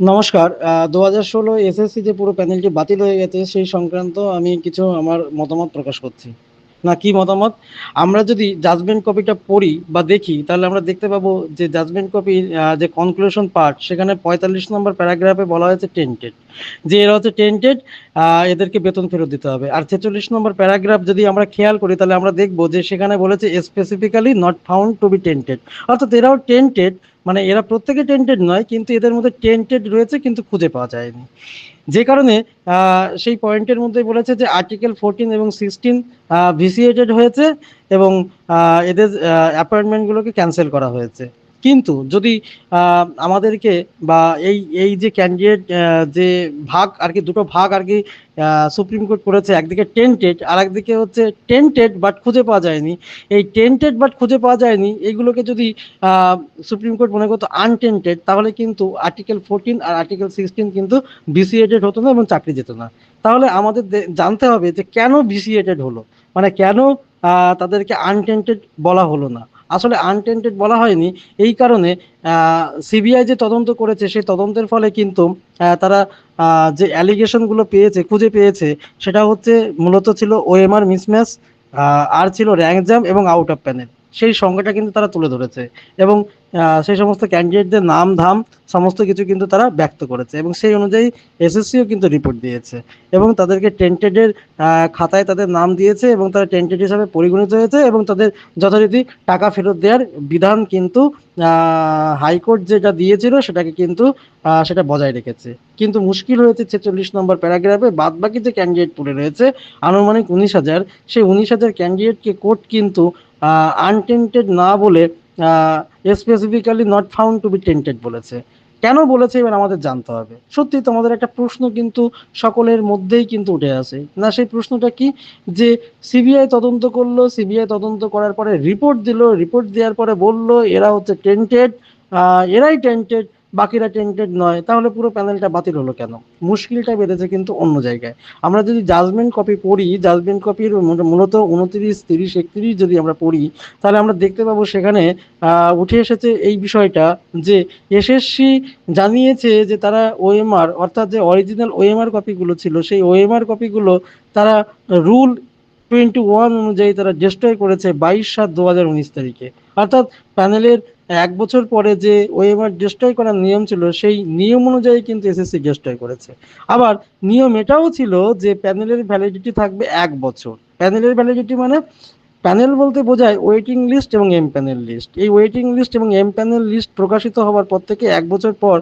নমস্কার দু হাজার ষোলো এসএসসি যে পুরো প্যানেলটি বাতিল হয়ে গেছে, সেই সংক্রান্ত আমি কিছু আমার মতামত প্রকাশ করছি। না, কি মতামত? আমরা যদি জাজমেন্ট কপিটা পড়ি বা দেখি, তাহলে আমরা দেখতে পাবো যে জাজমেন্ট কপির যে কনক্লুশন পার্ট সেখানে পঁয়তাল্লিশ নম্বর প্যারাগ্রাফে বলা হয়েছে টেন্টেড যে এরা হচ্ছে টেন্টেড এদেরকে বেতন ফেরত দিতে হবে। আর ছেচল্লিশ নম্বর প্যারাগ্রাফ যদি আমরা খেয়াল করি, তাহলে আমরা দেখব যে সেখানে বলেছে specifically not found to be tainted অর্থাৎ এরাও টেন্টেড মানে এরা প্রত্যেকে টেন্টেড নয়, কিন্তু এদের মধ্যে টেন্টেড রয়েছে, কিন্তু খুঁজে পাওয়া যায়নি। যে কারণে সেই পয়েন্টের মধ্যে বলেছে যে আর্টিকেল ফোরটিন এবং সিক্সটিন ভিসিয়েটেড হয়েছে এবং এদের অ্যাপয়েন্টমেন্টগুলোকে ক্যান্সেল করা হয়েছে। কিন্তু যদি আমাদেরকে বা এই এই যে ক্যান্ডিডেট যে ভাগ আর কি, দুটো ভাগ আর কি সুপ্রিম কোর্ট করেছে, একদিকে টেন্টেড আর একদিকে হচ্ছে টেন্টেড বাট খুঁজে পাওয়া যায়নি। এই টেন্টেড বাট খুঁজে পাওয়া যায়নি এইগুলোকে যদি সুপ্রিম কোর্ট মনে করতো আনটেন্টেড তাহলে কিন্তু আর্টিকেল ফোরটিন আর আর্টিকেল সিক্সটিন কিন্তু বিসিএটেড হতো না এবং চাকরি যেত না। তাহলে আমাদের জানতে হবে যে কেন বিসিএটেড হলো? মানে কেন তাদেরকে আনটেন্টেড বলা হলো না? আসলে আনটেন্টেড বলা হয়নি। এই কারণে সিবিআই যে তদন্ত করেছে, সেই তদন্তের ফলে কিন্তু তারা যে অ্যালিগেশনগুলো পেয়েছে, খুঁজে পেয়েছে, সেটা হচ্ছে মূলত ছিল ওএমআর মিসম্যাচ আর ছিল র্যাঙ্ক জ্যাম এবং আউট অফ প্যানেল সেই সংখ্যাটা কিন্তু তারা তুলে ধরেছে। এবং সেই সমস্ত ক্যান্ডিডেটদের নাম, ধাম, সমস্ত কিছু কিন্তু তারা ব্যক্ত করেছে এবং সেই অনুযায়ী এসএসসিও কিন্তু রিপোর্ট দিয়েছে এবং তাদেরকে টেন্টেডের খাতায় তাদের নাম দিয়েছে এবং তারা টেন্টেড হিসাবে পরিগণিত হয়েছে এবং তাদের যথারীতি টাকা ফেরত দেওয়ার বিধান কিন্তু হাইকোর্ট যেটা দিয়েছিল সেটাকে কিন্তু সেটা বজায় রেখেছে। কিন্তু মুশকিল হয়েছে ছেচল্লিশ নম্বর প্যারাগ্রাফে বাদ বাকি যে ক্যান্ডিডেট পড়ে রয়েছে, আনুমানিক উনিশ হাজার, সেই উনিশ হাজার ক্যান্ডিডেটকে কোর্ট কিন্তু আনটেন্টেড না বলে specifically not found to be tainted বলেছে। কেন বলেছে এবার আমাদের জানতে হবে। সত্যি তোমাদের একটা প্রশ্ন কিন্তু সকলের মধ্যেই কিন্তু উঠে আসে। না, সেই প্রশ্নটা কি? যে সিবিআই তদন্ত করল সিবিআই তদন্ত করার পরে রিপোর্ট দিল রিপোর্ট দেওয়ার পরে বলল, এরা হচ্ছে টেন্টেড এরাই টেন্টেড বাকিরা টেন্টেড নয়, তাহলে পুরো প্যানেলটা বাতিল হলো কেন? মুশকিলটা বেড়েছে কিন্তু অন্য জায়গায়। আমরা যদি জাজমেন্ট কপি পড়ি জাজমেন্ট কপির মূলত উনত্রিশ, তিরিশ, একত্রিশ যদি আমরা পড়ি, তাহলে আমরা দেখতে পাবো সেখানে উঠে এসেছে এই বিষয়টা যে এসএসসি জানিয়েছে যে তারা ওএমআর অর্থাৎ যে অরিজিনাল ওএমআর কপিগুলো ছিল, সেই ওএমআর কপিগুলো তারা রুল টোয়েন্টি ওয়ান অনুযায়ী তারা ডিস্ট্রয় করেছে বাইশ সাত দু হাজার উনিশ তারিখে। অর্থাৎ প্যানেলের এক বছর পরে যে ওএমআর ডিস্ট্রয় করার নিয়ম ছিল, সেই নিয়ম অনুযায়ী কিন্তু এসএসসি ডিস্ট্রয় করেছে। আবার নিয়ম এটাও ছিল যে প্যানেলের ভ্যালিডিটি থাকবে এক বছর। প্যানেলের ভ্যালিডিটি মানে প্যানেল বলতে বোঝায় ওয়েটিং লিস্ট এবং এম প্যানেল লিস্ট এই ওয়েটিং লিস্ট এবং এম প্যানেল লিস্ট প্রকাশিত হওয়ার পর থেকে এক বছর পর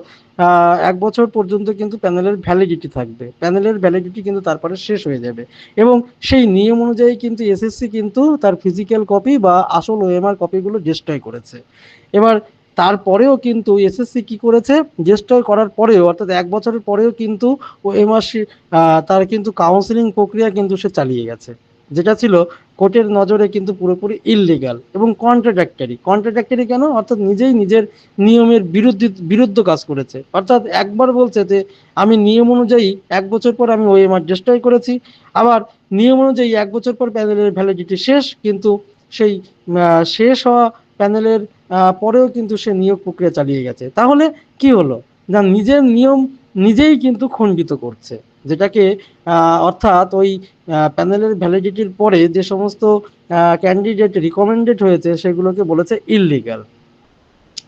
এক বছর পর্যন্ত কিন্তু প্যানেলের ভ্যালিডিটি থাকবে। প্যানেলের ভ্যালিডিটি কিন্তু তারপরে শেষ হয়ে যাবে। এবং সেই নিয়ম অনুযায়ী কিন্তু এসএসসি কিন্তু তার ফিজিক্যাল কপি বা আসল ওএমআর কপিগুলো ডিস্ট্রয় করেছে। এবার তারপরেও কিন্তু এসএসসি কি করেছে? ডিস্ট্রয় করার পরেও, অর্থাৎ এক বছরের পরেও কিন্তু ও এমআরসি তার কিন্তু কাউন্সিলিং প্রক্রিয়া কিন্তু সে চালিয়ে গেছে। যেটা ছিল কোর্টের নজরে কিন্তু পুরোপুরি ইললিগাল এবং কন্ট্রাডাক্টারি কন্ট্রাডাক্টারি কেন? অর্থাৎ নিজেই নিজের নিয়মের বিরুদ্ধে, বিরুদ্ধ কাজ করেছে। অর্থাৎ একবার বলছে যে, আমি নিয়ম অনুযায়ী এক বছর পর আমি ওএমআর ডিস্ট্রয় করেছি। আবার নিয়ম অনুযায়ী এক বছর পর প্যানেলের ভ্যালিডিটি শেষ, কিন্তু সেই শেষ হওয়া প্যানেলের পরেও কিন্তু সে নিয়োগ প্রক্রিয়া চালিয়ে গেছে। তাহলে কি হলো? না, নিজের নিয়ম নিজেই কিন্তু খণ্ডিত করছে। যেটাকে অর্থাৎ ওই প্যানেলের ভ্যালিডিটির পরে যে সমস্ত ক্যান্ডিডেট রিকমেন্ডেড হয়েছে, সেগুলোকে বলেছে ইললিগাল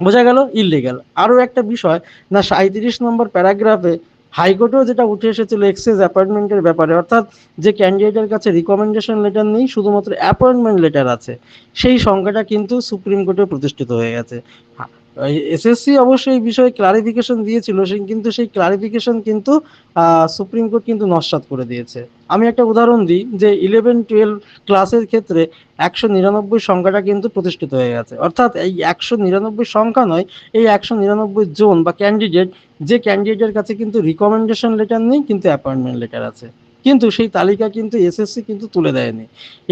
বোঝা গেল? ইললিগাল আরও একটা বিষয়, না সাঁত্রিশ নম্বর প্যারাগ্রাফে হাইকোর্টেও যেটা উঠে এসেছিল এক্সেস অ্যাপয়েন্টমেন্টের ব্যাপারে, অর্থাৎ যে ক্যান্ডিডেটের কাছে রিকমেন্ডেশন লেটার নেই, শুধুমাত্র অ্যাপয়েন্টমেন্ট লেটার আছে, সেই সংখ্যাটা কিন্তু সুপ্রিম কোর্টে প্রতিষ্ঠিত হয়ে গেছে। এসএসসি অবশ্যই এই বিষয়ে ক্লারিফিকেশন দিয়েছিল সেই কিন্তু সেই ক্লারিফিকেশন কিন্তু সুপ্রিম কোর্ট কিন্তু নস্বাত করে দিয়েছে। আমি একটা উদাহরণ দিই, যে ইলেভেন টুয়েলভ ক্লাসের ক্ষেত্রে একশো নিরানব্বই সংখ্যাটা কিন্তু প্রতিষ্ঠিত হয়ে গেছে। অর্থাৎ এই একশো নিরানব্বই সংখ্যা নয়, এই একশো নিরানব্বই জন বা ক্যান্ডিডেট যে ক্যান্ডিডেটের কাছে কিন্তু রিকমেন্ডেশন লেটার নেই, কিন্তু অ্যাপয়েন্টমেন্ট লেটার আছে। কিন্তু সেই তালিকা কিন্তু এসএসসি কিন্তু তুলে দেয়নি।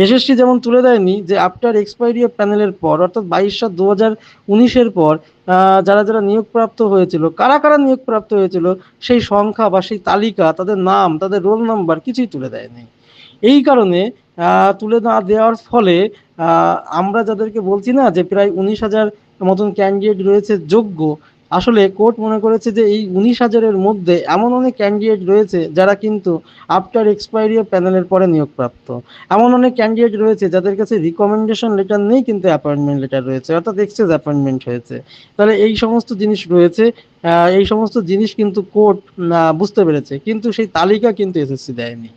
এসএসসি যেমন তুলে দেয়নি যে আফটার এক্সপায়ারি অফ প্যানেলের পর, অর্থাৎ বাইশ সাত দু হাজার উনিশের পর যারা যারা নিয়োগপ্রাপ্ত হয়েছিল, কারা কারা নিয়োগপ্রাপ্ত হয়েছিল, সেই সংখ্যা বা সেই তালিকা, তাদের নাম, তাদের রোল নাম্বার কিছুই তুলে দেয়নি। এই কারণে তুলে না দেওয়ার ফলে আমরা যাদেরকে বলছি না যে প্রায় উনিশ হাজার মতন ক্যান্ডিডেট রয়েছে যোগ্য আসলে কোর্ট মনে করেছে যে এই উনিশ হাজারের মধ্যে এমন অনেক ক্যান্ডিডেট রয়েছে যারা কিন্তু আফটার এক্সপায়ারি প্যানেলের পরে নিয়োগপ্রাপ্ত। এমন অনেক ক্যান্ডিডেট রয়েছে যাদের কাছে রিকমেন্ডেশন লেটার নেই কিন্তু অ্যাপয়েন্টমেন্ট লেটার রয়েছে, অর্থাৎ এক্সচেঞ্জ অ্যাপয়েন্টমেন্ট হয়েছে। তাহলে এই সমস্ত জিনিস রয়েছে এই সমস্ত জিনিস কিন্তু কোর্ট বুঝতে পেরেছে। কিন্তু সেই তালিকা কিন্তু এসএসসি দেয়নি।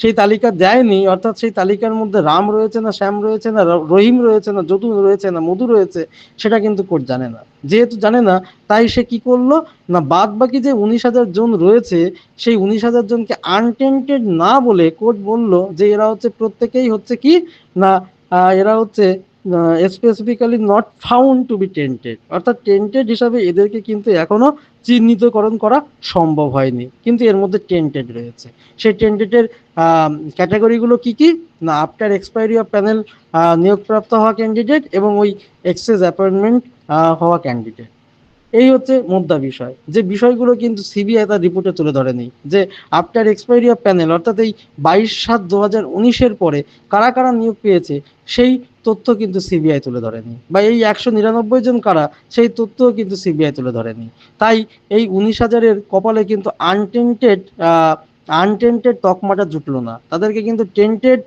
সেই তালিকা দেয়নি, অর্থাৎ সেই তালিকার মধ্যে রাম রয়েছে না শ্যাম রয়েছে না রহিম রয়েছে না, যদু রয়েছে না, মধু রয়েছে, সেটা কিন্তু কোর্ট জানে না। যেহেতু জানে না, তাই সে কি করল? না বাদ বাকি যে উনিশ হাজার জন রয়েছে, সেই উনিশ হাজার জনকে আনটেন্টেড না বলে কোর্ট বলল যে এরা হচ্ছে প্রত্যেকেই হচ্ছে কি? না এরা হচ্ছে specifically not found to be tainted অর্থাৎ টেন্টেড হিসাবে এদেরকে কিন্তু এখনও চিহ্নিতকরণ করা সম্ভব হয়নি। কিন্তু এর মধ্যে টেন্টেড রয়েছে। সেই টেন্টেডের ক্যাটাগরিগুলো কি কি? না আফটার এক্সপায়ারি অফ প্যানেল নিয়োগপ্রাপ্ত হওয়া ক্যান্ডিডেট এবং ওই এক্সেস অ্যাপয়েন্টমেন্ট হওয়া ক্যান্ডিডেট এই হচ্ছে মোদ্দা বিষয়। যে বিষয়গুলো কিন্তু সিবিআই তার রিপোর্টে তুলে ধরেনি। যে আফটার এক্সপায়ারি অফ প্যানেল অর্থাৎ এই বাইশ সাত দু হাজার উনিশের পরে কারা কারা নিয়োগ পেয়েছে, সেই তথ্য কিন্তু সিবিআই তুলে ধরেনি। বা এই একশো নিরানব্বই জন কারা, সেই তথ্যও কিন্তু সিবিআই তুলে ধরেনি। তাই এই উনিশ হাজারের কপালে কিন্তু আনটেন্টেড আনটেন্টেড তকমাটা জুটলো না। তাদেরকে কিন্তু টেন্টেড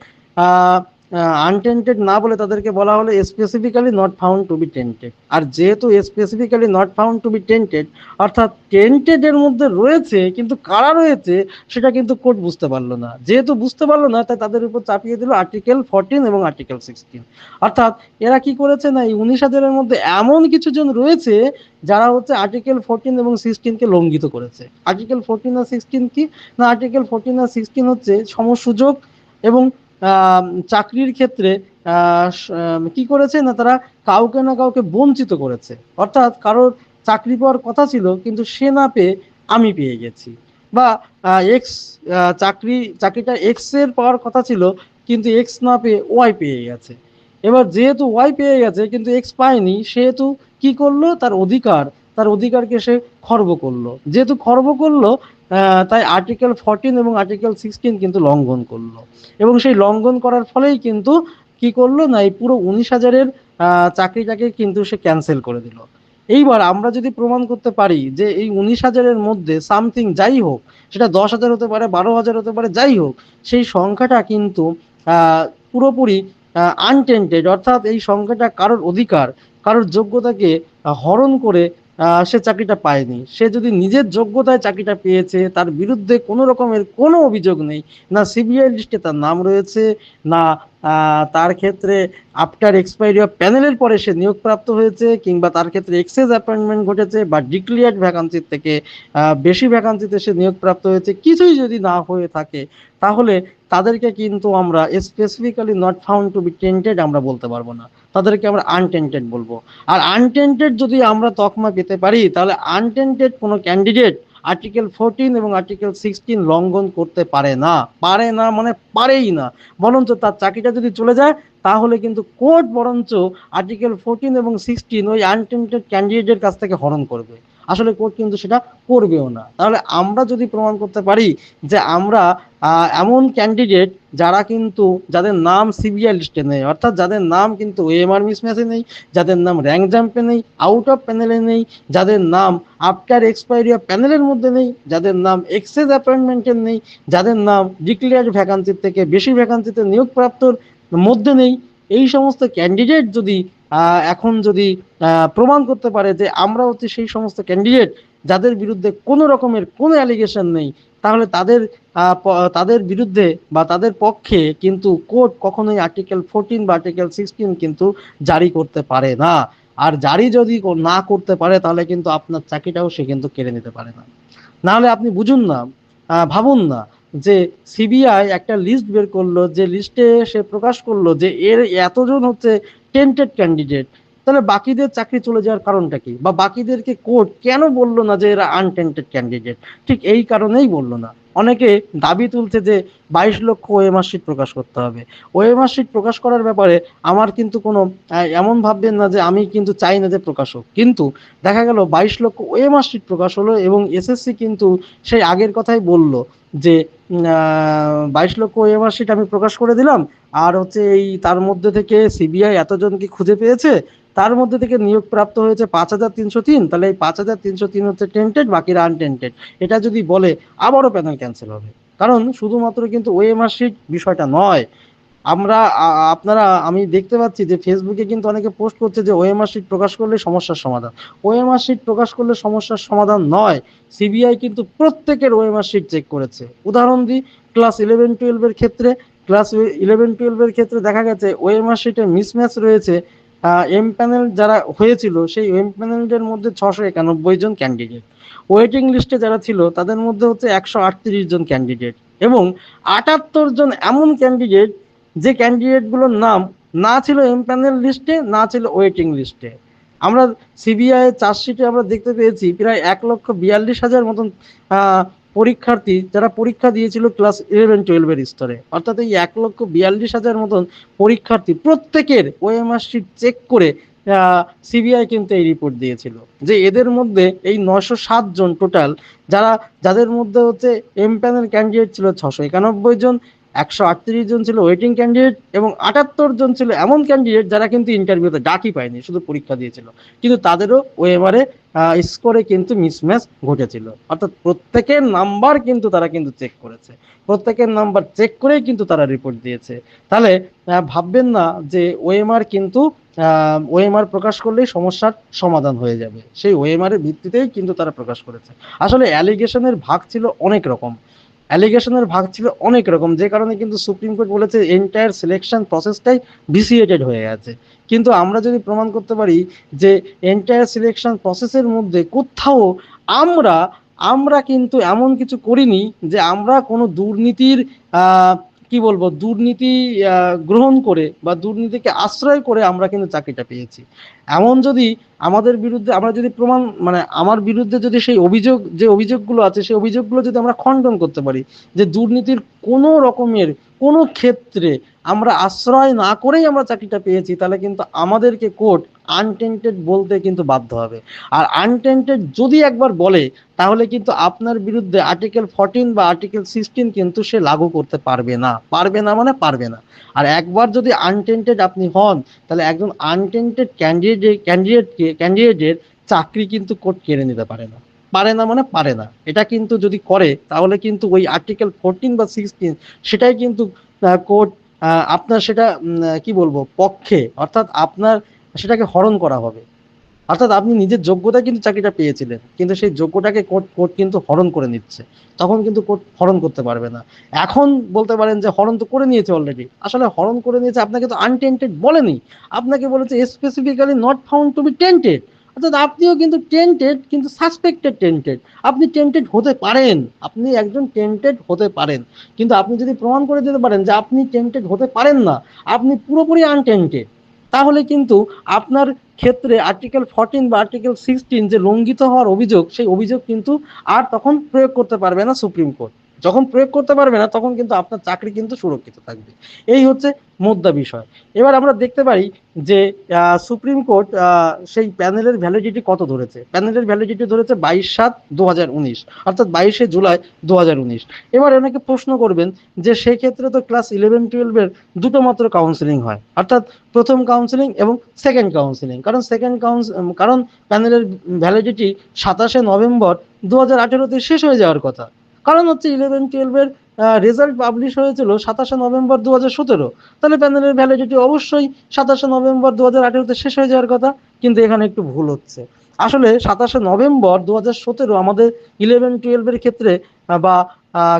আনটেন্টেড না বলে তাদেরকে বলা হলো specifically not found to be tainted আর যেহেতু specifically not found to be tainted অর্থাৎ টেন্টেড এর মধ্যে রয়েছে, কিন্তু কারা রয়েছে, সেটা কিন্তু কোর্ট বুঝতে পারল না। যেহেতু বুঝতে পারল না, তাই তাদের উপর চাপিয়ে দিল আর্টিকেল ফোরটিন এবং আর্টিকেল সিক্সটিন অর্থাৎ এরা কি করেছে না, এই উনিশ হাজারের মধ্যে এমন কিছু জন রয়েছে, যারা হচ্ছে আর্টিকেল ফোরটিন এবং সিক্সটিনকে লঙ্ঘিত করেছে। আর্টিকেল ফোরটিন আর সিক্সটিন কি? না আর্টিকেল ফোরটিন আর সিক্সটিন হচ্ছে সমসুযোগ এবং চাকরির ক্ষেত্রে কি করেছে না তারা কাউকে না কাউকে বঞ্চিত করেছে? অর্থাৎ কারোর চাকরি পাওয়ার কথা ছিল, কিন্তু সে না পেয়ে আমি পেয়ে গেছি। বা এক্স চাকরি, চাকরিটা এক্সের পাওয়ার কথা ছিল, কিন্তু এক্স না পেয়ে ওয়াই পেয়ে গেছে। এবার যেহেতু ওয়াই পেয়ে গেছে, কিন্তু এক্স পায়নি, সেহেতু কি করল? তার অধিকার, তার অধিকারকে সে খর্ব করল। যেহেতু খর্ব করল তাই আর্টিকেল ফোরটিন এবং আর্টিকেল সিক্সটিন কিন্তু লঙ্ঘন করল। এবং সেই লঙ্ঘন করার ফলেই কিন্তু কি করল না, এই পুরো উনিশ হাজারের চাকরিটাকে কিন্তু সে ক্যান্সেল করে দিল। এইবার আমরা যদি প্রমাণ করতে পারি যে এই উনিশ হাজারের মধ্যে সামথিং যাই হোক, সেটা দশ হাজার হতে পারে, বারো হাজার হতে পারে, যাই হোক, সেই সংখ্যাটা কিন্তু পুরোপুরি আনটেন্টেড অর্থাৎ এই সংখ্যাটা কারোর অধিকার, কারোর যোগ্যতাকে হরণ করে সে চাকরিটা পায়নি। সে যদি নিজের যোগ্যতায় চাকরিটা পেয়েছে, তার বিরুদ্ধে কোনো রকমের কোনো অভিযোগ নেই, না সিবিআই লিস্টে তার নাম রয়েছে, না তার ক্ষেত্রে আফটার এক্সপায়ারি অফ প্যানেলের পরে সে নিয়োগপ্রাপ্ত হয়েছে, কিংবা তার ক্ষেত্রে এক্সেস অ্যাপয়েন্টমেন্ট ঘটেছে বা ডিক্লিয়ার্ড ভ্যাকান্সির থেকে বেশি ভ্যাকান্সিতে সে নিয়োগপ্রাপ্ত হয়েছে। কিছুই যদি না হয়ে থাকে, তাহলে তাদেরকে কিন্তু আমরা specifically not found to be tainted আমরা বলতে পারব না। তাদেরকে আমরা আনটেন্টেড বলব। আর আনটেন্টেড যদি আমরা তকমা পেতে পারি, তাহলে আনটেন্টেড কোনো ক্যান্ডিডেট আর্টিকেল ফোরটিন এবং আর্টিকেল সিক্সটিন লঙ্ঘন করতে পারে না। পারে না মানে পারেই না। বরঞ্চ তার চাকরিটা যদি চলে যায়, তাহলে কিন্তু কোর্ট বরঞ্চ আর্টিকেল ফোরটিন এবং সিক্সটিন ওই আনটেন্টেড ক্যান্ডিডেটের কাছ থেকে হরণ করবে। আসলে কোর্ট কিন্তু সেটা করবেও না। তাহলে আমরা যদি প্রমাণ করতে পারি যে আমরা এমন ক্যান্ডিডেট যারা কিন্তু যাদের নাম সিবিআই লিস্টে নেই, অর্থাৎ যাদের নাম কিন্তু ওএমআর মিসম্যাচে নেই, যাদের নাম র্যাঙ্ক জাম্পে নেই আউট অফ প্যানেলে নেই, যাদের নাম আফটার এক্সপায়ারি অফ প্যানেলের মধ্যে নেই, যাদের নাম এক্সেস অ্যাপয়েন্টমেন্টের নেই, যাদের নাম ডিক্লেয়ার্ড ভ্যাকান্সির থেকে বেশি ভ্যাকান্সিতে নিয়োগপ্রাপ্তর মধ্যে নেই এই সমস্ত ক্যান্ডিডেট যদি এখন যদি প্রমাণ করতে পারে যে আমরা হচ্ছে সেই সমস্ত ক্যান্ডিডেট যাদের বিরুদ্ধে কোনো রকমের কোনো অ্যালিগেশন নেই, তাহলে তাদের তাদের বিরুদ্ধে বা তাদের পক্ষে কিন্তু কোর্ট কখনোই আর্টিকেল ফোরটিন বা আর্টিকেল সিক্সটিন কিন্তু জারি করতে পারে না। আর জারি যদি না করতে পারে, তাহলে কিন্তু আপনার চাকরিটাও সে কিন্তু কেড়ে নিতে পারে না। নাহলে আপনি বুঝুন না ভাবুন না যে সিবিআই একটা লিস্ট বের করল, যে লিস্টে সে প্রকাশ করল যে এর এতজন হচ্ছে টেন্টেড ক্যান্ডিডেট তাহলে বাকিদের চাকরি চলে যাওয়ার কারণটা কি? বা বাকিদেরকে কোর্ট কেন বলল না যে এরা আনটেন্টেড ক্যান্ডিডেট ঠিক এই কারণেই বলল না। অনেকে দাবি তুলছে যে বাইশ লক্ষ ওএমআর শিট প্রকাশ করতে হবে। ওএমআর শিট প্রকাশ করার ব্যাপারে আমার কিন্তু কোনো এমন ভাববেন না যে আমি কিন্তু চাই না যে প্রকাশ হোক। কিন্তু দেখা গেল বাইশ লক্ষ ওএমআর শিট প্রকাশ হলো এবং এসএসসি কিন্তু সেই আগের কথাই বলল যে বাইশ লক্ষ ওয়েভার শিট আমি প্রকাশ করে দিলাম। আর হচ্ছে এই তার মধ্যে থেকে সিবিআই এতজন কি খুঁজে পেয়েছে? তার মধ্যে থেকে নিয়োগ প্রাপ্ত হয়েছে পাঁচ হাজার তিনশো তিন। তাহলে এই পাঁচ হাজার তিনশো তিন হচ্ছে টেন্টেড বাকিরা আনটেন্টেড এটা যদি বলে, আবারও প্যানেল ক্যান্সেল হবে। কারণ শুধুমাত্র কিন্তু ওএমআর শিট বিষয়টা নয়। আমরা আপনারা, আমি দেখতে পাচ্ছি যে ফেসবুকে কিন্তু অনেকে পোস্ট করছে যে ওএমআর শিট প্রকাশ করলে সমস্যার সমাধান। ওএমআর শিট প্রকাশ করলে সমস্যার সমাধান নয় সিবিআই কিন্তু প্রত্যেকের ওএমআর শিট চেক করেছে। উদাহরণ দিই ক্লাস ইলেভেন টুয়েলভের ক্ষেত্রে ক্লাস ইলেভেন টুয়েলভের ক্ষেত্রে দেখা গেছে ওএমআর শিটে মিসম্যাচ রয়েছে এম প্যানেল যারা হয়েছিল, সেই এম প্যানেলের মধ্যে ছশো একানব্বই জন ক্যান্ডিডেট ওয়েটিং লিস্টে যারা ছিল, তাদের মধ্যে হচ্ছে একশো আটত্রিশ জন ক্যান্ডিডেট এবং আটাত্তর জন এমন ক্যান্ডিডেট যে ক্যান্ডিডেটগুলোর নাম না ছিল এম প্যানেল লিস্টে না ছিল ওয়েটিং লিস্টে আমরা সিবিআই চার্জশিটে আমরা দেখতে পেয়েছি, প্রায় এক লক্ষ বিয়াল্লিশ হাজার মতন পরীক্ষার্থী যারা পরীক্ষা দিয়েছিল ক্লাস ইলেভেন টুয়েলভের স্তরে। অর্থাৎ এই এক লক্ষ বিয়াল্লিশ হাজার মতন পরীক্ষার্থী প্রত্যেকের ওএমআর শিট চেক করে সিবিআই কিন্তু এই রিপোর্ট দিয়েছিল। যে এদের মধ্যে এই নশো সাত জন টোটাল যারা, যাদের মধ্যে হচ্ছে এম প্যানেল ক্যান্ডিডেট ছিল ছশো একানব্বই জন একশো আটত্রিশ জন ছিল ওয়েটিং ক্যান্ডিডেট এবং আটাত্তর জন ছিল এমন ক্যান্ডিডেট যারা কিন্তু ইন্টারভিউতে ডাকই পায়নি, শুধু পরীক্ষা দিয়েছিল। কিন্তু তাদেরও ওএমআরে স্কোরে কিন্তু মিসম্যাচ ঘটেছিল। অর্থাৎ প্রত্যেকের নাম্বার কিন্তু তারা কিন্তু চেক করেছে। প্রত্যেকের নাম্বার চেক করেই কিন্তু তারা রিপোর্ট দিয়েছে। তাহলে ভাববেন না যে ওএমআর কিন্তু ওএমআর প্রকাশ করলেই সমস্যার সমাধান হয়ে যাবে। সেই ওএমআর এর ভিত্তিতেই কিন্তু তারা প্রকাশ করেছে। আসলে অ্যালিগেশনের ভাগ ছিল অনেক রকম। অ্যালিগেশনের ভাগ ছিল অনেক রকম, যে কারণে কিন্তু সুপ্রিম কোর্ট বলেছে এন্টায়ার সিলেকশন প্রসেসটাই ভিসিয়েটেড হয়ে গেছে। কিন্তু আমরা যদি প্রমাণ করতে পারি যে এন্টায়ার সিলেকশন প্রসেসের মধ্যে কোথাও আমরা আমরা কিন্তু এমন কিছু করিনি যে আমরা কোনো দুর্নীতির কি বলব, দুর্নীতি গ্রহণ করে বা দুর্নীতিকে আশ্রয় করে আমরা কিন্তু চাকরিটা পেয়েছি। এমন যদি আমাদের বিরুদ্ধে, আমরা যদি প্রমাণ মানে আমার বিরুদ্ধে যদি সেই অভিযোগ, যে অভিযোগগুলো আছে, সেই অভিযোগগুলো যদি আমরা খণ্ডন করতে পারি যে দুর্নীতির কোনো রকমের কোনো ক্ষেত্রে আমরা আশ্রয় না করেই আমরা চাকরিটা পেয়েছি, তাহলে কিন্তু আমাদেরকে কোর্ট আনটেন্টেড বলতে কিন্তু বাধ্য হবে। আর আনটেন্টেড যদি একবার বলে, তাহলে কিন্তু আপনার বিরুদ্ধে আর্টিকেল ফোরটিন বা আর্টিকেল সিক্সটিন কিন্তু সে লাগু করতে পারবে না। পারবে না মানে পারবে না। আর একবার যদি আনটেন্টেড আপনি হন, তাহলে একজন আনটেন্টেড ক্যান্ডিডেট ক্যান্ডিডেটকে ক্যান্ডিডেটের চাকরি কিন্তু কোর্ট কেড়ে নিতে পারে না। পারে না মানে পারে না। এটা কিন্তু যদি করে, তাহলে কিন্তু ওই আর্টিকেল ফোরটিন বা সিক্সটিন সেটাই কিন্তু কোর্ট আপনার সেটা কি বলব, পক্ষে, অর্থাৎ আপনার সেটাকে হরণ করা হবে। অর্থাৎ আপনি নিজের যোগ্যতা কিন্তু চাকরিটা পেয়েছিলেন, কিন্তু সেই যোগ্যটাকে কোর্ট কোর্ট কিন্তু হরণ করে নিচ্ছে। তখন কিন্তু কোর্ট হরণ করতে পারবে না। এখন বলতে পারেন যে হরণ তো করে নিয়েছে অলরেডি আসলে হরণ করে নিয়েছে আপনাকে তো আনটেন্টেড বলেনি। আপনাকে বলেছে specifically not found to be tainted অর্থাৎ আপনিও কিন্তু টেন্টেড কিন্তু সাসপেক্টেড টেন্টেড আপনি টেন্টেড হতে পারেন। আপনি একজন টেন্টেড হতে পারেন। কিন্তু আপনি যদি প্রমাণ করে দিতে পারেন যে আপনি টেন্টেড হতে পারেন না, আপনি পুরোপুরি আনটেন্টেড তাহলে কিন্তু আপনার ক্ষেত্রে আর্টিকেল ফোরটিন বা আর্টিকেল সিক্সটিন যে লঙ্ঘিত হওয়ার অভিযোগ, সেই অভিযোগ কিন্তু আর তখন প্রয়োগ করতে পারবে না সুপ্রিম কোর্ট যখন প্রয়োগ করতে পারবে না, তখন কিন্তু আপনার চাকরি কিন্তু সুরক্ষিত থাকবে। এই হচ্ছে মোদ্দা বিষয়। এবার আমরা দেখতে পারি যে সুপ্রিম কোর্ট সেই প্যানেলের ভ্যালিডিটি কত ধরেছে? প্যানেলের ভ্যালিডিটি ধরেছে বাইশ সাত দু অর্থাৎ বাইশে জুলাই দু হাজার উনিশ। এবার অনেকে প্রশ্ন করবেন যে সেই ক্ষেত্রে তো ক্লাস ইলেভেন টুয়েলভের দুটো মাত্র কাউন্সিলিং হয়, অর্থাৎ প্রথম কাউন্সিলিং এবং সেকেন্ড কাউন্সিলিং কারণ সেকেন্ড কাউন্স কারণ প্যানেলের ভ্যালিডিটি সাতাশে নভেম্বর দু হাজার শেষ হয়ে যাওয়ার কথা। কারণ হচ্ছে ইলেভেন টুয়েলভের রেজাল্ট পাবলিশ হয়েছিল সাতাশে নভেম্বর দু হাজার সতেরো। তাহলে প্যানেলের ভ্যালিডিটি অবশ্যই সাতাশে নভেম্বর দু হাজার আঠেরোতে শেষ হয়ে যাওয়ার কথা, কিন্তু এখানে একটু ভুল হচ্ছে। আসলে সাতাশে নভেম্বর দু হাজার সতেরো আমাদের ইলেভেন টুয়েলভের ক্ষেত্রে বা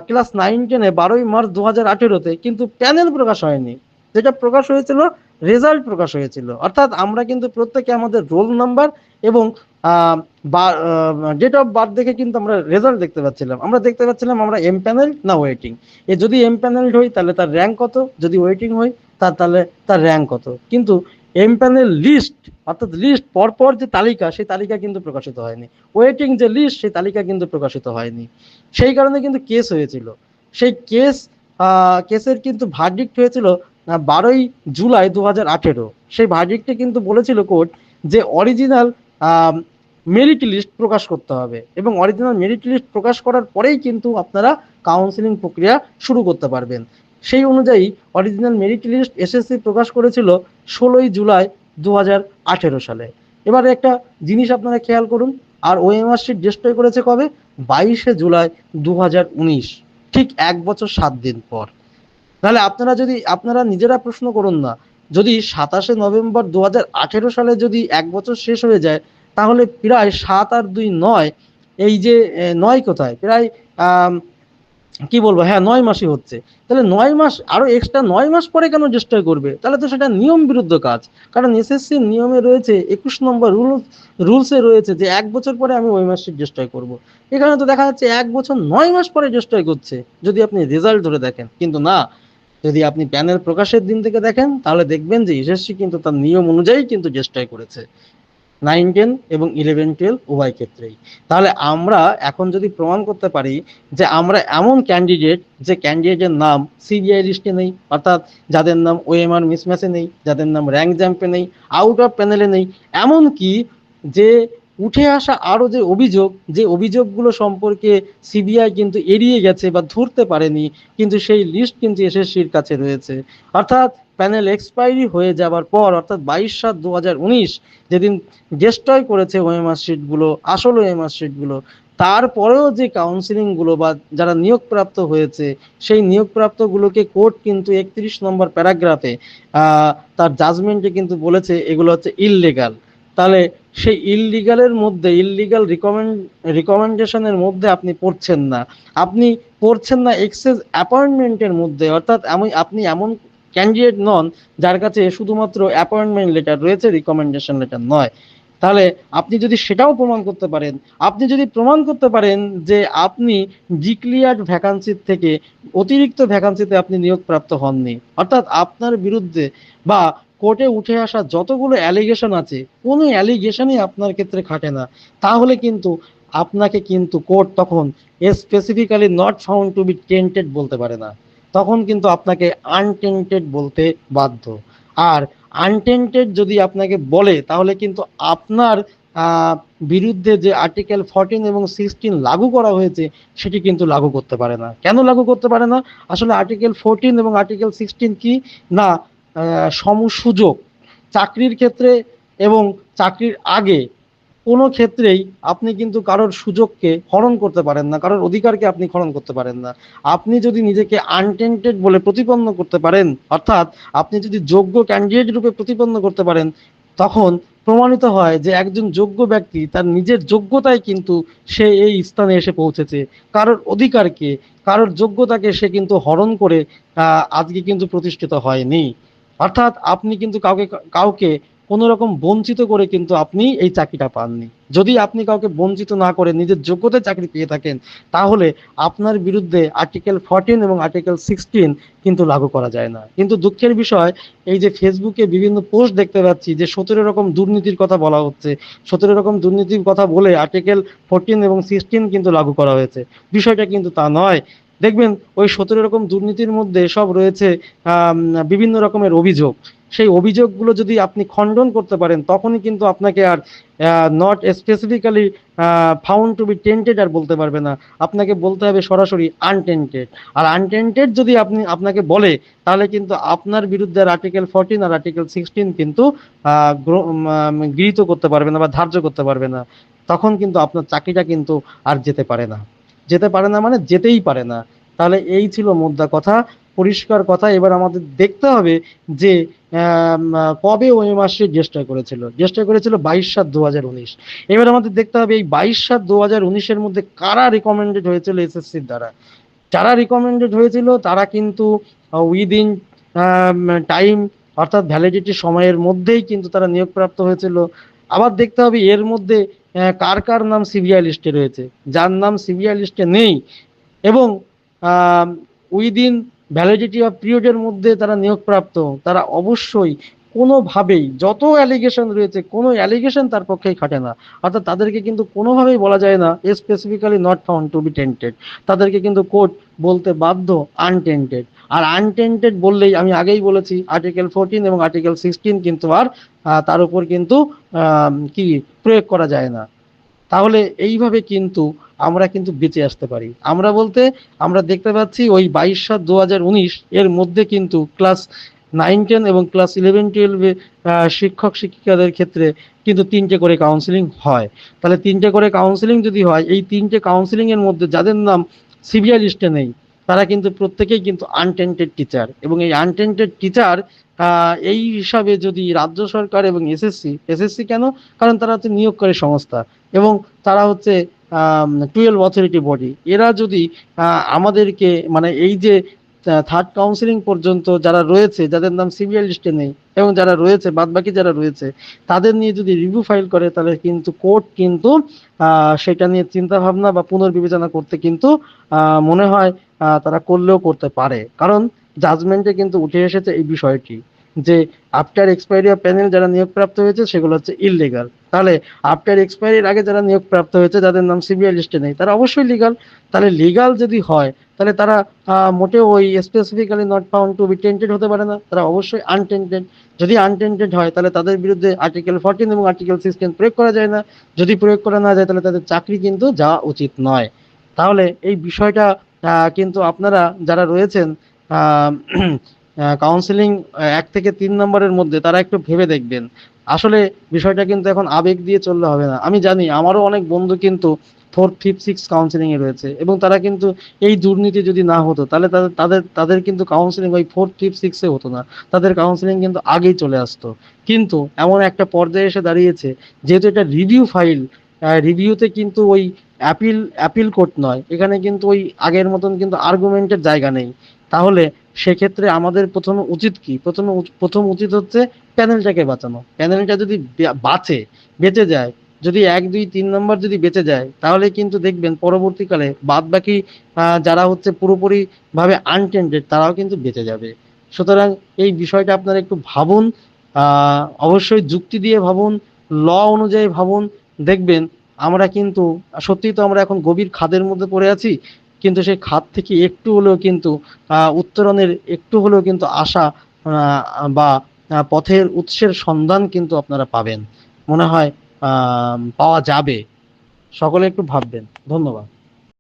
ক্লাস নাইন টেনে বারোই মার্চ দু হাজার আঠেরোতে কিন্তু প্যানেল প্রকাশ হয়নি। যেটা প্রকাশ হয়েছিল রেজাল্ট প্রকাশ হয়েছিল। অর্থাৎ আমরা কিন্তু প্রত্যেকে আমাদের রোল নাম্বার এবং ডেট অফ বার্থ দেখে কিন্তু আমরা রেজাল্ট দেখতে পাচ্ছিলাম। আমরা দেখতে পাচ্ছিলাম আমরা এম প্যানেল না ওয়েটিং এ যদি এম প্যানেল হই, তাহলে তার র্যাঙ্ক কত? যদি ওয়েটিং হই তার তাহলে তার র্যাঙ্ক কত? কিন্তু এম প্যানেল লিস্ট অর্থাৎ লিস্ট পরপর যে তালিকা, সেই তালিকা কিন্তু প্রকাশিত হয়নি। ওয়েটিং যে লিস্ট সেই তালিকা কিন্তু প্রকাশিত হয়নি। সেই কারণে কিন্তু কেস হয়েছিল। সেই কেস কেসের কিন্তু ভার্ডিক্ট হয়েছিল বারোই জুলাই দু হাজার আঠেরো। সেই ভার্ডিক্টে কিন্তু বলেছিল কোর্ট যে অরিজিনাল মেরিট লিস্ট প্রকাশ করতে হবে এবং অরিজিনাল মেরিট লিস্ট প্রকাশ করার পরেই কিন্তু আপনারা কাউন্সিলিং প্রক্রিয়া শুরু করতে পারবেন। সেই অনুযায়ী অরিজিনাল মেরিট লিস্ট এসএসসি প্রকাশ করেছিল ষোলোই জুলাই দু হাজার আঠারো সালে। এবারে একটা জিনিস আপনারা খেয়াল করুন, আর ওএমআর শিট ডিস্ট্রয় করেছে কবে? বাইশে জুলাই দু হাজার উনিশ, ঠিক এক বছর সাত দিন পর। তাহলে আপনারা যদি, আপনারা নিজেরা প্রশ্ন করুন না, যদি সাতাশে নভেম্বর দু হাজার আঠেরো সালে যদি এক বছর শেষ হয়ে যায় তাহলে প্রায় সাত আর দুই নয়, এই যে নয় কোথায়? প্রায় কি বলব? হ্যাঁ নয় মাসই হচ্ছে। তাহলে নয় মাস, আরও এক্সট্রা নয় মাস পরে কেন ডিস্ট্রয় করবে? তাহলে তো সেটা নিয়ম বিরুদ্ধ কাজ। কারণ এসএসসি নিয়মে রয়েছে, একুশ নম্বর রুল রুলসে রয়েছে যে এক বছর পরে আমি ওই মাসটি ডিস্ট্রয় করব। এখানে তো দেখা যাচ্ছে এক বছর নয় মাস পরে ডিস্ট্রয় করছে, যদি আপনি রেজাল্ট ধরে দেখেন। কিন্তু না, যদি আপনি প্যানেল প্রকাশের দিন থেকে দেখেন, তাহলে দেখবেন যে এসএসসি কিন্তু তার নিয়ম অনুযায়ী কিন্তু ডিস্ট্রয় করেছে। নাইন টেন এবং ইলেভেন টুয়েলভ উভয় ক্ষেত্রেই। তাহলে আমরা এখন যদি প্রমাণ করতে পারি যে আমরা এমন ক্যান্ডিডেট যে ক্যান্ডিডেটের নাম সিবিআই লিস্টে নেই, অর্থাৎ যাদের নাম ওএমআর মিসম্যাচে নেই, যাদের নাম র্যাঙ্ক জ্যাম্পে নেই আউট অফ প্যানেলে নেই এমন কি যে উঠে আসা আরও যে অভিযোগ, যে অভিযোগগুলো সম্পর্কে সিবিআই কিন্তু এড়িয়ে গেছে বা ধরতে পারেনি, কিন্তু সেই লিস্ট কিন্তু এসএসসির কাছে রয়েছে। অর্থাৎ প্যানেল এক্সপায়ারি হয়ে যাবার পর, অর্থাৎ বাইশ সাত দু যেদিন ডিস্ট্রয় করেছে ওএমআর শিটগুলো আসল ওএমআর শিটগুলো তারপরেও যে কাউন্সিলিংগুলো বা যারা নিয়োগপ্রাপ্ত হয়েছে, সেই নিয়োগপ্রাপ্তগুলোকে কোর্ট কিন্তু একত্রিশ নম্বর প্যারাগ্রাফে তার জাজমেন্টে কিন্তু বলেছে এগুলো হচ্ছে ইললিগাল তাহলে সেই ইললিগালের মধ্যে ইললিগাল রিকমেন্ড রিকমেন্ডেশনের মধ্যে আপনি পড়ছেন না। আপনি পড়ছেন না এক্সেস অ্যাপয়েন্টমেন্টের মধ্যে, অর্থাৎ আমি, আপনি এমন ক্যান্ডিডেট নন, যার কাছে শুধুমাত্র অ্যাপয়েন্টমেন্ট লেটার রয়েছে রিকমেন্ডেশন লেটার নয়। তাহলে আপনি যদি সেটাও প্রমাণ করতে পারেন, আপনি যদি প্রমাণ করতে পারেন যে আপনি ডিক্লিয়ার্ড ভ্যাকান্সির থেকে অতিরিক্ত ভ্যাকান্সিতে আপনি নিয়োগপ্রাপ্ত হননি, অর্থাৎ আপনার বিরুদ্ধে বা কোর্টে উঠে আসা যতগুলো অ্যালিগেশন আছে, কোনো অ্যালিগেশনই আপনার ক্ষেত্রে খাটে না। তাহলে কিন্তু আপনাকে কিন্তু কোর্ট তখন specifically not found to be tainted বলতে পারে না। তখন কিন্তু আপনাকে আনটেন্টেড বলতে বাধ্য। আর আনটেন্টেড যদি আপনাকে বলে, তাহলে কিন্তু আপনার বিরুদ্ধে যে আর্টিকেল ফোরটিন এবং সিক্সটিন লাগু করা হয়েছে, সেটি কিন্তু লাগু করতে পারে না। কেন লাগু করতে পারে না? আসলে আর্টিকেল ফোরটিন এবং আর্টিকেল সিক্সটিন কি? না সমসুযোগ চাকরির ক্ষেত্রে এবং চাকরির আগে কোনো ক্ষেত্রেই আপনি কিন্তু কারোর সুযোগকে হরণ করতে পারেন না, কারোর অধিকারকে আপনি হরণ করতে পারেন না। আপনি যদি নিজেকে আনটেন্টেড বলে প্রতিপন্ন করতে পারেন, অর্থাৎ আপনি যদি যোগ্য ক্যান্ডিডেট রূপে প্রতিপন্ন করতে পারেন, তখন প্রমাণিত হয় যে একজন যোগ্য ব্যক্তি তার নিজের যোগ্যতায় কিন্তু সে এই স্থানে এসে পৌঁছেছে। কারোর অধিকারকে, কারোর যোগ্যতাকে সে কিন্তু হরণ করে আজকে কিন্তু প্রতিষ্ঠিত হয়নি। অর্থাৎ আপনি কিন্তু কাউকে কাউকে কোনো রকম বঞ্চিত করে কিন্তু আপনি এই চাকরিটা পাননি। যদি আপনি কাউকে বঞ্চিত না করে নিজের যোগ্যতায় চাকরি পেয়ে থাকেন, তাহলে আপনার বিরুদ্ধে আর্টিকেল ফোরটিন এবং আর্টিকেল সিক্সটিন কিন্তু লাগু করা যায় না। কিন্তু দুঃখের বিষয়, এই যে ফেসবুকে বিভিন্ন পোস্ট দেখতে পাচ্ছি যে সতেরো রকম দুর্নীতির কথা বলা হচ্ছে, সতেরো রকম দুর্নীতির কথা বলে আর্টিকেল ফোরটিন এবং সিক্সটিন কিন্তু লাগু করা হয়েছে। বিষয়টা কিন্তু তা নয়। দেখবেন ওই সতেরো রকম দুর্নীতির মধ্যে সব রয়েছে বিভিন্ন রকমের অভিযোগ। সেই অভিযোগগুলো যদি আপনি খণ্ডন করতে পারেন, তখনই কিন্তু আপনাকে আর not specifically found to be tainted আর বলতে পারবে না। আপনাকে বলতে হবে সরাসরি আনটেন্টেড আর আনটেন্টেড যদি আপনি, আপনাকে বলে, তাহলে কিন্তু আপনার বিরুদ্ধে আর্টিকেল ফোরটিন আর আর্টিকেল সিক্সটিন কিন্তু গৃহীত করতে পারবে না বা ধার্য করতে পারবে না। তখন কিন্তু আপনার চাকরিটা কিন্তু আর যেতে পারে না। যেতে পারে না মানে যেতেই পারে না। তাহলে এই ছিল মুদ্রা কথা। পরিষ্কার কথা, এবার আমাদের দেখতে হবে যে কবে ওই মাসে জ্যেষ্ঠা করেছিল। জ্যেষ্ঠা করেছিল বাইশ সাত দু উনিশ। এবার আমাদের দেখতে হবে এই বাইশ সাত দু হাজার উনিশের মধ্যে কারা রিকমেন্ডেড হয়েছিল এসএসসির দ্বারা। যারা রিকমেন্ডেড হয়েছিল, তারা কিন্তু উইদিন টাইম অর্থাৎ ভ্যালিডিটি সময়ের মধ্যেই কিন্তু তারা নিয়োগপ্রাপ্ত হয়েছিল। আবার দেখতে হবে এর মধ্যে কার কার নাম সিবিআই লিস্টে রয়েছে। যার নাম সিবিআই লিস্টে নেই এবং উইদিন ভ্যালিডিটি অফ পিরিয়ডের মধ্যে তারা নিয়োগপ্রাপ্ত, তারা অবশ্যই কোনোভাবেই, যত অ্যালিগেশন রয়েছে, কোনো অ্যালিগেশন তার পক্ষেই খাটে না। অর্থাৎ তাদেরকে কিন্তু কোনোভাবেই বলা যায় না specifically not found to be tainted তাদেরকে কিন্তু কোর্ট বলতে বাধ্য আনটেন্টেড আর আনটেন্টেড বললেই আমি আগেই বলেছি আর্টিকেল ফোরটিন এবং আর্টিকেল সিক্সটিন কিন্তু আর তার উপর কিন্তু কি প্রয়োগ করা যায় না। তাহলে এইভাবে কিন্তু আমরা কিন্তু বেঁচে আসতে পারি। আমরা বলতে আমরা দেখতে পাচ্ছি ওই বাইশ সাত দু এর মধ্যে কিন্তু ক্লাস নাইন টেন এবং ক্লাস ইলেভেন টুয়েলভে শিক্ষক শিক্ষিকাদের ক্ষেত্রে কিন্তু তিনটে করে কাউন্সিলিং হয়। তাহলে তিনটে করে কাউন্সিলিং যদি হয়, এই তিনটে কাউন্সিলিং এর মধ্যে যাদের নাম সিবিআই লিস্টে নেই, তারা কিন্তু প্রত্যেকেই কিন্তু আনটেন্টেড টিচার এবং এই আনটেন্টেড টিচার এই হিসাবে যদি রাজ্য সরকার এবং এসএসসি এসএসসি কেন? কারণ তারা হচ্ছে নিয়োগকারী সংস্থা এবং তারা হচ্ছে টুয়েলভ অথরিটি বডি এরা যদি আমাদেরকে মানে এই যে থার্ড কাউন্সিলিং পর্যন্ত যারা রয়েছে, যাদের নাম সিবিআই লিস্টে নেই, এবং যারা রয়েছে, বাদবাকি যারা রয়েছে, তাদের নিয়ে যদি রিভিউ ফাইল করে, তাহলে কিন্তু কোর্ট কিন্তু সেটা নিয়ে চিন্তা ভাবনা বা পুনর্বিবেচনা করতে কিন্তু মনে হয় তারা করলেও করতে পারে। কারণ জাজমেন্টে কিন্তু উঠে এসেছে এই বিষয়টি। যে আফটার এক্সপায়ারি অফ প্যানেল যারা নিয়োগপ্রাপ্ত হয়েছে, সেগুলো হচ্ছে ইললিগাল তাহলে আফটার এক্সপায়ারির আগে যারা নিয়োগপ্রাপ্ত হয়েছে, যাদের নাম সিবিআই লিস্টে নেই, তারা অবশ্যই লিগাল তাহলে লিগাল যদি হয়, তাহলে তারা মোটেও ওই specifically not found to be tainted হতে পারে না। তারা অবশ্যই আনটেন্টেড যদি আনটেন্টেড হয়, তাহলে তাদের বিরুদ্ধে আর্টিকেল ফোরটিন এবং আর্টিকেল সিক্সটিন প্রয়োগ করা যায় না। যদি প্রয়োগ করা না যায়, তাহলে তাদের চাকরি কিন্তু যাওয়া উচিত নয়। তাহলে এই বিষয়টা কিন্তু আপনারা যারা রয়েছেন কাউন্সিলিং এক থেকে তিন নম্বরের মধ্যে তারা একটু ভেবে দেখবেন। আসলে বিষয়টা কিন্তু এখন আবেগ দিয়ে চললে হবে না। আমি জানি আমারও অনেক বন্ধু কিন্তু ফোর্থ ফিফথ সিক্স কাউন্সিলিং এ রয়েছে এবং তারা কিন্তু এই দুর্নীতি যদি না হতো, তাহলে তাদের তাদের তাদের কিন্তু কাউন্সিলিং ওই ফোর্থ ফিফথ সিক্সে হতো না। তাদের কাউন্সিলিং কিন্তু আগেই চলে আসতো। কিন্তু এমন একটা পর্যায়ে এসে দাঁড়িয়েছে, যেহেতু এটা রিভিউ ফাইল রিভিউতে কিন্তু ওই অ্যাপিল অ্যাপিল কোর্ট নয়। এখানে কিন্তু ওই আগের মতন কিন্তু আর্গুমেন্টের জায়গা নেই। তাহলে সেক্ষেত্রে আমাদের প্রথমে উচিত কি? প্রথমে প্রথম উচিত হচ্ছে প্যানেলটাকে বাঁচানো। প্যানেলটা যদি বাঁচে, বেঁচে যায়, যদি এক, দুই, তিন নম্বর যদি বেঁচে যায়, তাহলে কিন্তু দেখবেন পরবর্তীকালে বাদ বাকি যারা হচ্ছে পুরোপুরি ভাবে আনটেন্ডেড তারাও কিন্তু বেঁচে যাবে। সুতরাং এই বিষয়টা আপনারা একটু ভাবুন অবশ্যই যুক্তি দিয়ে ভাবুন, ল অনুযায়ী ভাবুন। দেখবেন আমরা কিন্তু, সত্যিই তো আমরা এখন গভীর খাদের মধ্যে পড়ে আছি কিন্তু সেই খাত থেকে একটু হলেও কিন্তু উত্তরণের একটু হলেও কিন্তু আশা বা পথের উৎসের সন্ধান কিন্তু আপনারা পাবেন। মনে হয় পাওয়া যাবে। সকলে একটু ভাববেন। ধন্যবাদ।